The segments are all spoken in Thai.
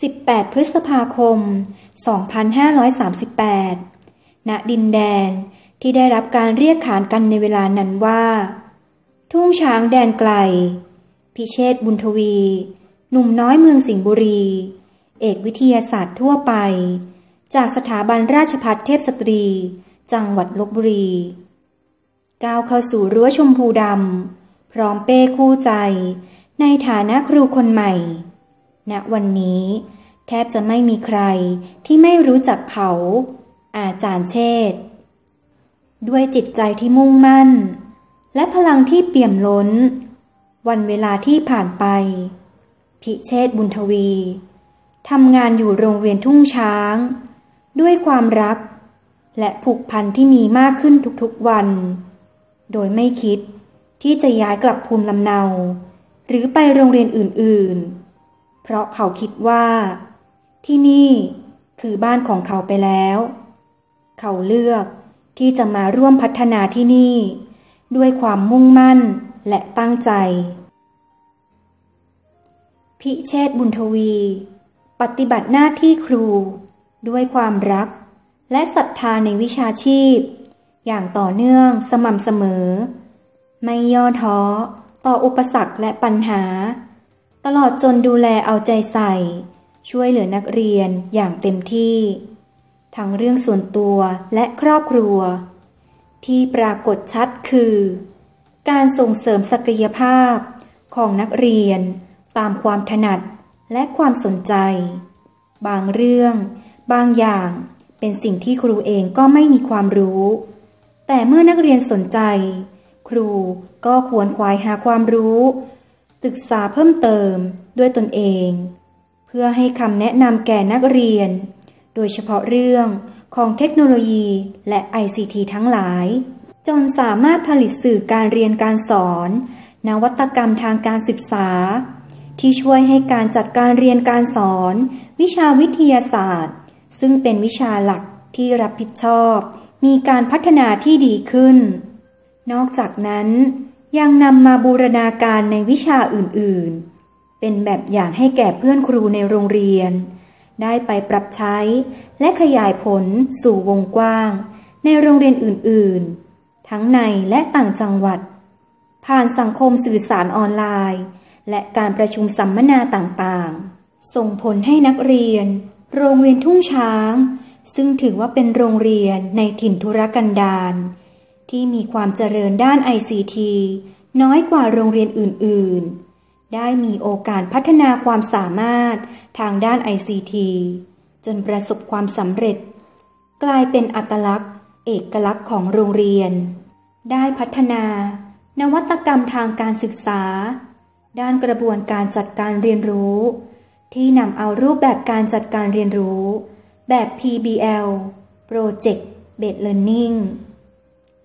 18 พฤษภาคม 2538 ณ ดินแดนที่ได้รับการเรียกขานกันในเวลานั้นว่า ทุ่งช้างแดนไกล พิเชษบุญทวี หนุ่มน้อยเมืองสิงห์บุรี เอกวิทยาศาสตร์ทั่วไป จากสถาบันราชพัฒเทพสตรี จังหวัดลบบุรี ก้าวเข้าสู่รั้วชมพูดำ พร้อมเป้คู่ใจ ในฐานะครูคนใหม่ ณวันนี้ แทบจะไม่มีใครที่ไม่รู้จักเขา อาจารย์เชษด้วยจิตใจที่มุ่งมั่น และพลังที่เปี่ยมล้น วันเวลาที่ผ่านไป พิเชษบุญทวีทำงานอยู่โรงเรียนทุ่งช้าง ด้วยความรัก และผูกพันที่มีมากขึ้นทุกๆวัน โดยไม่คิดที่จะย้ายกลับภูมิลำเนา หรือไปโรงเรียนอื่นๆ เพราะเขาคิดว่า ที่นี่คือบ้านของเขาไปแล้ว เขาเลือกที่จะมาร่วมพัฒนาที่นี่ ด้วยความมุ่งมั่นและตั้งใจ พิเชษบุญทวี ปฏิบัติหน้าที่ครู ด้วยความรัก และศรัทธาในวิชาชีพ อย่างต่อเนื่องสม่ำเสมอ ไม่ย่อท้อต่ออุปสรรคและปัญหา ตลอดจนดูแลเอาใจใส่ ช่วยเหลือนักเรียนอย่างเต็มที่ ทั้งเรื่องส่วนตัวและครอบครัว ที่ปรากฏชัดคือ การส่งเสริมศักยภาพของนักเรียน ตามความถนัดและความสนใจ บางเรื่อง บางอย่างเป็นสิ่งที่ครูเองก็ไม่มีความรู้ แต่เมื่อนักเรียนสนใจ ครูก็ควรควายหาความรู้ ศึกษาเพิ่มเติมด้วยตนเอง เพื่อให้คำแนะนำแก่นักเรียน โดยเฉพาะเรื่องของเทคโนโลยีและ ICT ทั้งหลาย จนสามารถผลิตสื่อการเรียนการสอน นวัตกรรมทางการศึกษา ที่ช่วยให้การจัดการเรียนการสอน วิชาวิทยาศาสตร์ ซึ่งเป็นวิชาหลักที่รับผิดชอบ มีการพัฒนาที่ดีขึ้น นอกจากนั้น ยังนำมาบูรณาการในวิชาอื่นๆ เป็นแบบอย่างให้แก่เพื่อนครูในโรงเรียน ได้ไปปรับใช้และขยายผลสู่วงกว้าง ในโรงเรียนอื่นๆ ทั้งในและต่างจังหวัด ผ่านสังคมสื่อสารออนไลน์ และการประชุมสัมมนาต่างๆ ส่งผลให้นักเรียน โรงเรียนทุ่งช้าง ซึ่งถือว่าเป็นโรงเรียนในถิ่นธุรกันดาร ที่มีความเจริญด้าน ICT น้อยกว่าโรงเรียนอื่น ๆ ได้มีโอกาสพัฒนาความสามารถทางด้าน ICT จนประสบความสำเร็จ กลายเป็นอัตลักษณ์ เอกลักษณ์ของโรงเรียน ได้พัฒนา นวัตกรรมทางการศึกษา ด้านกระบวนการจัดการเรียนรู้ ที่นำเอารูปแบบการจัดการเรียนรู้ แบบ PBL Project Based Learning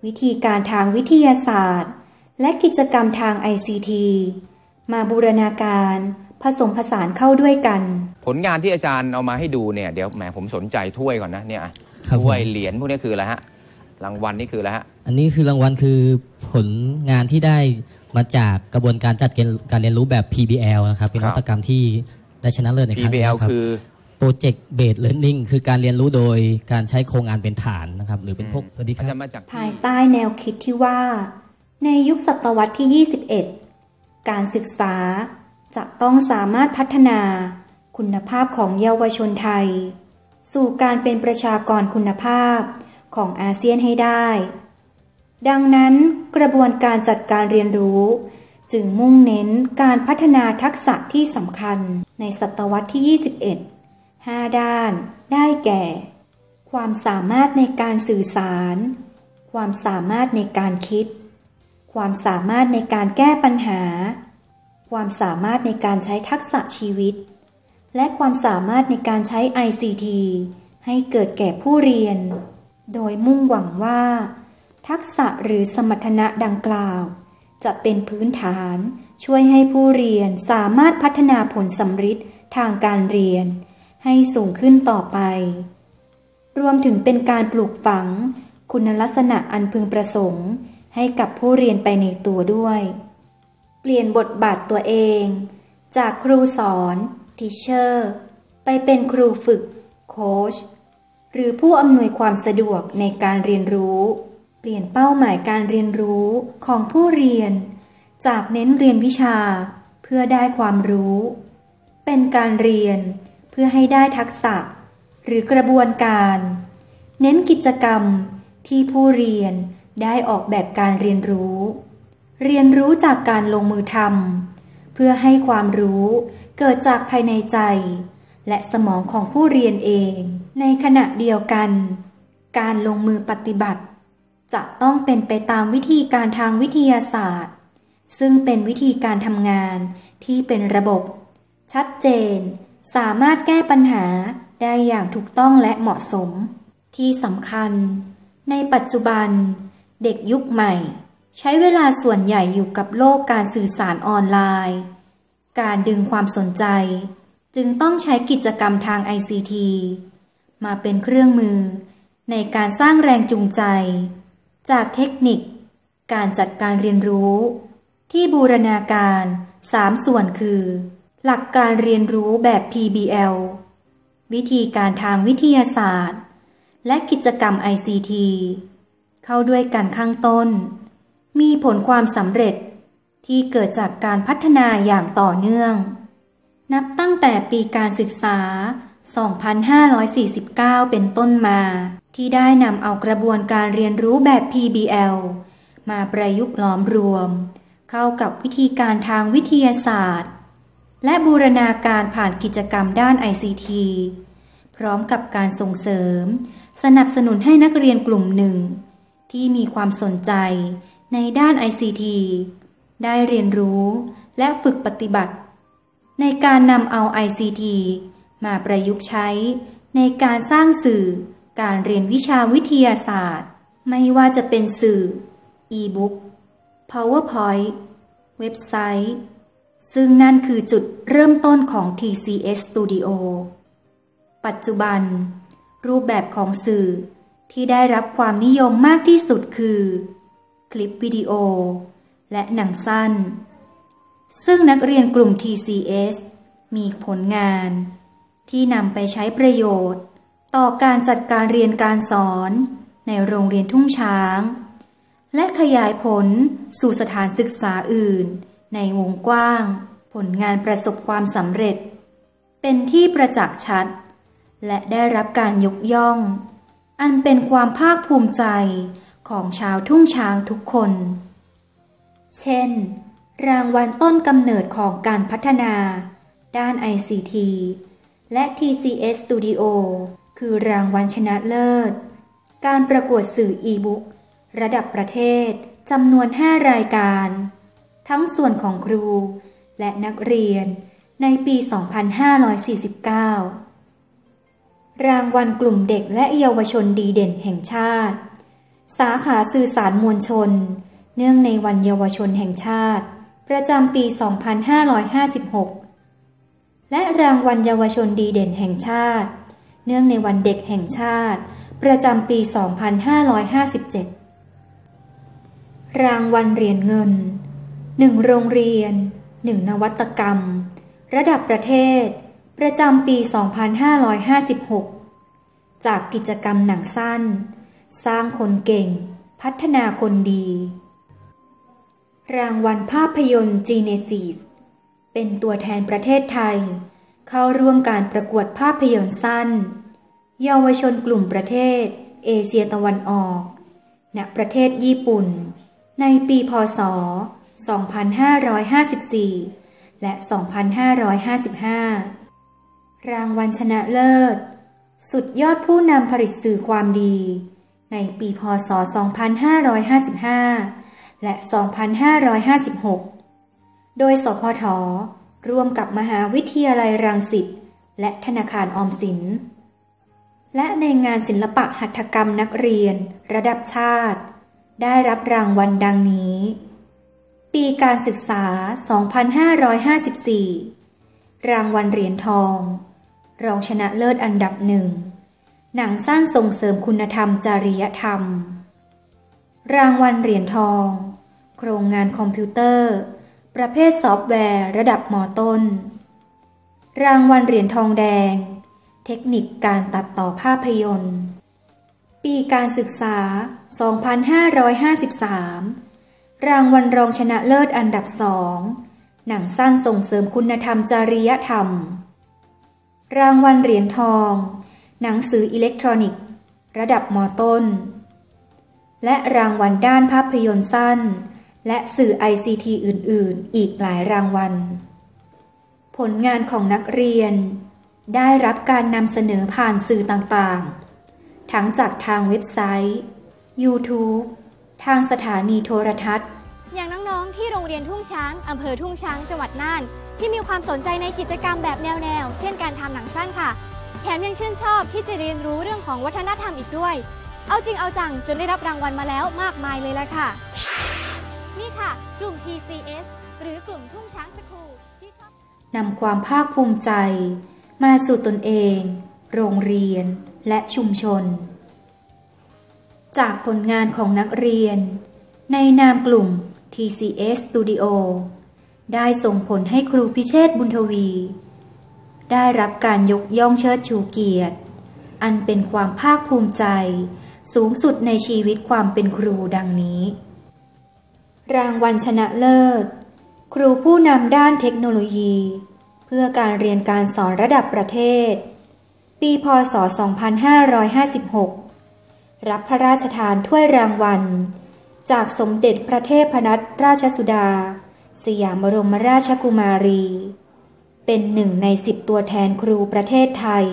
วิธีการทางวิทยาศาสตร์ และกิจกรรมทาง ICT มาบูรณาการผสมผสานเข้าด้วยกัน ผลงานที่อาจารย์เอามาให้ดูเนี่ยเดี๋ยวแหมผมสนใจถ้วยก่อนนะเนี่ยครับถ้วยผมเหรียญพวกนี้คืออะไรฮะรางวัลนี่คืออะไรฮะอันนี้คือรางวัลคือผลงานที่ได้มาจากกระบวนการจัดการเรียนรู้แบบ PBL นะครับเป็นนวัตกรรมที่ได้ชนะเลิศในครั้งนี้ PBL นะครับคือ Project Based Learning คือการเรียนรู้โดยการใช้โครงงานเป็นฐานนะครับ หรือเป็นพวกสวัสดีคอารัจาบรย์มาจากภายใต้แนวคิดที่ว่า ในยุคศตวรรษที่ 21 การศึกษาจะต้องสามารถพัฒนาคุณภาพของเยาวชนไทย สู่การเป็นประชากรคุณภาพของอาเซียนให้ได้ ดังนั้นกระบวนการจัดการเรียนรู้ จึงมุ่งเน้นการพัฒนาทักษะที่สำคัญในศตวรรษที่ 21 5ด้าน ได้แก่ ความสามารถในการสื่อสาร ความสามารถในการคิด ความสามารถในการแก้ปัญหา ความสามารถในการใช้ทักษะชีวิต และความสามารถในการใช้ ICT ให้เกิดแก่ผู้เรียน โดยมุ่งหวังว่า ทักษะหรือสมรรถนะดังกล่าว จะเป็นพื้นฐานช่วยให้ผู้เรียนสามารถพัฒนาผลสำฤทธิ์ทางการเรียน ให้สูงขึ้นต่อไป รวมถึงเป็นการปลูกฝังคุณลักษณะอันพึงประสงค์ ให้กับผู้เรียนไปในตัวด้วย เปลี่ยนบทบาทตัวเอง จากครูสอนทีเชอร์ไปเป็นครูฝึก โค้ชหรือผู้อำนวยความสะดวกในการเรียนรู้ เปลี่ยนเป้าหมายการเรียนรู้ของผู้เรียน จากเน้นเรียนวิชา เพื่อได้ความรู้ เป็นการเรียน เพื่อให้ได้ทักษะ หรือกระบวนการ เน้นกิจกรรมที่ผู้เรียนได้ออกแบบการเรียนรู้ เรียนรู้จากการลงมือทำเพื่อให้ความรู้เกิดจากภายในใจ และสมองของผู้เรียนเอง ในขณะเดียวกัน การลงมือปฏิบัติ จะต้องเป็นไปตามวิธีการทางวิทยาศาสตร์ ซึ่งเป็นวิธีการทำงานที่เป็นระบบ ชัดเจน สามารถแก้ปัญหาได้อย่างถูกต้องและเหมาะสม ที่สำคัญ ในปัจจุบัน เด็กยุคใหม่ ใช้เวลาส่วนใหญ่อยู่กับโลกการสื่อสารออนไลน์ การดึงความสนใจ จึงต้องใช้กิจกรรมทาง ICT มาเป็นเครื่องมือ ในการสร้างแรงจูงใจ จากเทคนิค การจัดการเรียนรู้ ที่บูรณาการสามส่วนคือ หลักการเรียนรู้แบบ PBL วิธีการทางวิทยาศาสตร์ และกิจกรรม ICT เข้าด้วยกันข้างต้น มีผลความสำเร็จที่เกิดจากการพัฒนาอย่างต่อเนื่อง นับตั้งแต่ปีการศึกษา 2549 เป็นต้นมา ที่ได้นำเอากระบวนการเรียนรู้แบบ PBL มาประยุกต์ล้อมรวม เข้ากับวิธีการทางวิทยาศาสตร์ และบูรณาการผ่านกิจกรรมด้าน ICT พร้อมกับการส่งเสริม สนับสนุนให้นักเรียนกลุ่มหนึ่ง ที่มีความสนใจในด้าน ICT ได้เรียนรู้และฝึกปฏิบัติ ในการนำเอา ICT มาประยุกต์ใช้ในการสร้างสื่อการเรียนวิชาวิทยาศาสตร์ ไม่ว่าจะเป็นสื่อ e-book PowerPoint เว็บไซต์ ซึ่งนั่นคือจุดเริ่มต้นของ TCS Studio ปัจจุบัน รูปแบบของสื่อที่ได้รับความนิยมมากที่สุดคือ คลิปวิดีโอ และหนังสั้น ซึ่งนักเรียนกลุ่ม TCS มีผลงาน ที่นำไปใช้ประโยชน์ ต่อการจัดการเรียนการสอน ในโรงเรียนทุ่งช้าง และขยายผลสู่สถานศึกษาอื่น ในวงกว้าง ผลงานประสบความสำเร็จ เป็นที่ประจักษ์ชัด และได้รับการยกย่อง อันเป็นความภาคภูมิใจของชาวทุ่งช้างทุกคน เช่น รางวัลต้นกำเนิดของการพัฒนา ด้าน ICT และ TCS Studio คือรางวัลชนะเลิศ การประกวดสื่ออีบุ๊กระดับประเทศจำนวน 5 รายการ ทั้งส่วนของครู และนักเรียนในปี 2549 รางวัลกลุ่มเด็กและเยาวชนดีเด่นแห่งชาติ สาขาสื่อสารมวลชน เนื่องในวันเยาวชนแห่งชาติ ประจำปี 2556 และรางวัลเยาวชนดีเด่นแห่งชาติ เนื่องในวันเด็กแห่งชาติ ประจำปี 2557 รางวัลเหรียญเงิน 1โรงเรียน1นวัตกรรม ระดับประเทศ ประจำปี 2556 จากกิจกรรมหนังสั้น สร้างคนเก่ง พัฒนาคนดี รางวัลภาพยนตร์จีเนซีสเป็นตัวแทนประเทศไทย เข้าร่วมการประกวดภาพยนตร์สั้น เยาวชนกลุ่มประเทศ เอเชียตะวันออก ณประเทศญี่ปุ่น ในปีพศ 2554 และ 2555 รางวัลชนะเลิศ สุดยอดผู้นำผลิตสื่อความดี ในปีพศ 2555 และ 2556 โดยสพทร่วมกับมหาวิทยาลัยรังสิตและธนาคารออมสิน และในงานศิลปะหัตถกรรมนักเรียน ระดับชาติ ได้รับรางวัลดังนี้ ปีการศึกษา 2554 รางวัลเหรียญทอง รองชนะเลิศอันดับหนึ่ง หนังสั้นส่งเสริมคุณธรรมจริยธรรม รางวัลเหรียญทอง โครงงานคอมพิวเตอร์ ประเภทซอฟต์แวร์ระดับมต้น รางวัลเหรียญทองแดง เทคนิคการตัดต่อภาพยนตร์ ปีการศึกษา 2553 รางวัลรองชนะเลิศอันดับสอง หนังสั้นส่งเสริมคุณธรรมจริยธรรม รางวัลเหรียญทอง หนังสืออิเล็กทรอนิกส์ ระดับมต้น และรางวัลด้านภาพยนตร์สั้น และสื่อ ICT อื่น ๆ อีกหลายรางวัล ผลงานของนักเรียน ได้รับการนำเสนอผ่านสื่อต่าง ๆ ทั้งจากทางเว็บไซต์ YouTube ทางสถานีโทรทัศน์ อย่างน้องๆ ที่โรงเรียนทุ่งช้าง อำเภอทุ่งช้าง จังหวัดน่าน ที่มีความสนใจในกิจกรรมแบบแนวๆ เช่นการทำหนังสั้นค่ะ แถมยังชื่นชอบที่จะเรียนรู้เรื่องของวัฒนธรรมอีกด้วย เอาจริงเอาจังจนได้รับรางวัลมาแล้วมากมายเลยละค่ะ นี่ค่ะ กลุ่ม TCS หรือกลุ่มทุ่งช้างสคูลที่ชอบนำความภาคภูมิใจ มาสู่ตนเอง โรงเรียน และชุมชน จากผลงานของนักเรียน ในนามกลุ่ม TCS Studio ได้ส่งผลให้ครูพิเชษบุญทวี ได้รับการยกย่องเชิดชูเกียรติ อันเป็นความภาคภูมิใจ สูงสุดในชีวิตความเป็นครูดังนี้ รางวัลชนะเลิศ ครูผู้นำด้านเทคโนโลยี เพื่อการเรียนการสอนระดับประเทศ ปีพศ 2556 รับพระราชทานถ้วยรางวัล จากสมเด็จพระเทพนัตราชสุดา สยามบรมราชกุมารี เป็นหนึ่งในสิบตัวแทนครูประเทศไทย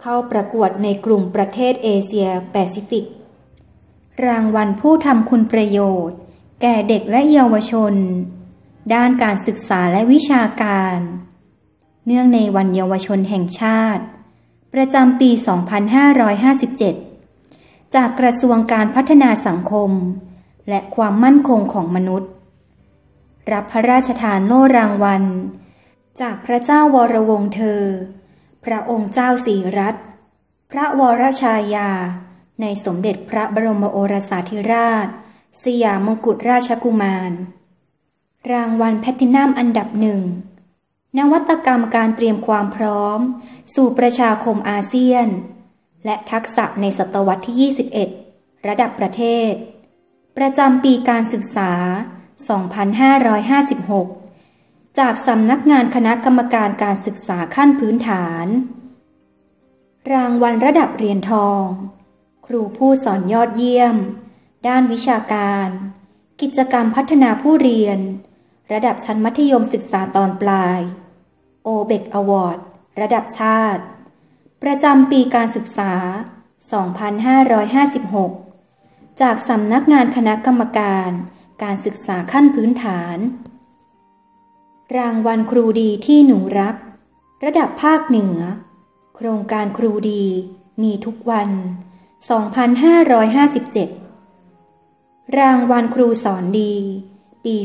เข้าประกวดในกลุ่มประเทศเอเชียแปซิฟิก รางวัลผู้ทำคุณประโยชน์ แก่เด็กและเยาวชน ด้านการศึกษาและวิชาการ เนื่องในวันเยาวชนแห่งชาติ ประจำปี 2557 จากกระทรวงการพัฒนาสังคม และความมั่นคงของมนุษย์ รับพระราชทานโล่รางวัล จากพระเจ้าวรวงศ์เธอ พระองค์เจ้าสีรัตพระวรชายา ในสมเด็จพระบรมโอรสาธิราช สยามมงกุฎราชกุมาร รางวัลแพลตตินัมอันดับหนึ่ง นวัตกรรมการเตรียมความพร้อม สู่ประชาคมอาเซียน และทักษะในศตวรรษที่ 21 ระดับประเทศ ประจำปีการศึกษา 2556 จากสำนักงานคณะกรรมการการศึกษาขั้นพื้นฐาน รางวัลระดับเหรียญทอง ครูผู้สอนยอดเยี่ยม ด้านวิชาการ กิจกรรมพัฒนาผู้เรียน ระดับชั้นมัธยมศึกษาตอนปลาย โอเบกอวอร์ด ระดับชาติ ประจำปีการศึกษา 2556 จากสำนักงานคณะกรรมการ การศึกษาขั้นพื้นฐาน รางวัลครูดีที่หนูรัก ระดับภาคเหนือ โครงการครูดี มีทุกวัน 2557 รางวัลครูสอนดี ปี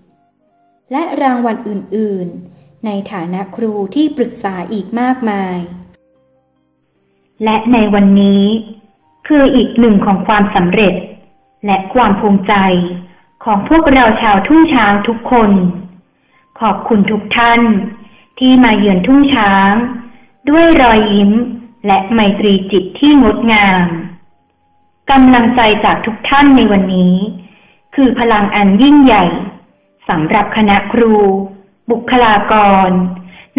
2554 และรางวัลอื่น ๆ ในฐานะครูที่ปรึกษาอีกมากมาย และในวันนี้ คืออีกหนึ่งของความสำเร็จ และความภูมิใจของพวกเราชาวทุ่งช้างทุกคน ขอบคุณทุกท่าน ที่มาเยือนทุ่งช้าง ด้วยรอยยิ้มและไมตรีจิตที่งดงามกำลังใจจากทุกท่านในวันนี้ คือพลังอันยิ่งใหญ่สำหรับคณะครู บุคลากร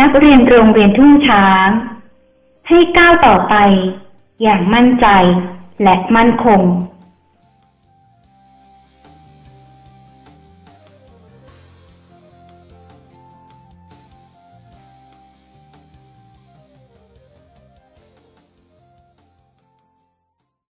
นักเรียนโรงเรียนทุ่งช้าง ให้ก้าวต่อไป อย่างมั่นใจและมั่นคง